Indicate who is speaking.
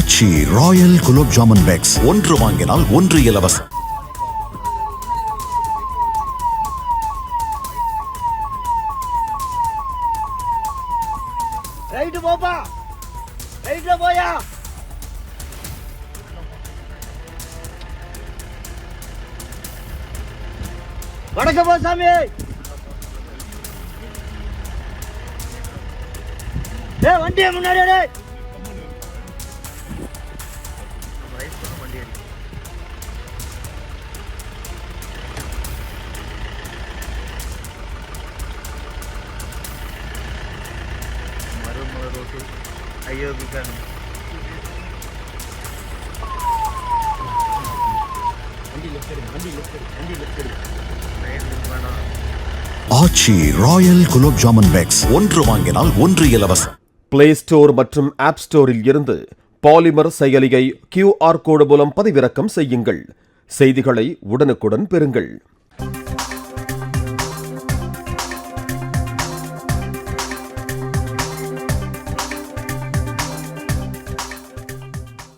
Speaker 1: ஆச்சி royal gulab jamun packs ஒன்று வாங்கினால் ஒன்று இலவசம்.
Speaker 2: ரைட்டு போப்பா. ரைட்ல போயா. வணக்கம் போசாமி ஏ வண்டியை முன்னாடி
Speaker 3: மறுமுறை ரோட்டு அயோக்கிக்கான
Speaker 1: ஆச்சி ராயல் குலோப் ஜாமுன் பேக்ஸ் ஒன்று வாங்கினால் ஒன்று இலவசம்.
Speaker 4: பிளே ஸ்டோர் மற்றும் ஆப் ஸ்டோரில் இருந்து பாலிமர் செயலியை கியூஆர் கோடு மூலம் பதிவிறக்கம் செய்யுங்கள். செய்திகளை உடனுக்குடன் பெறுங்கள்.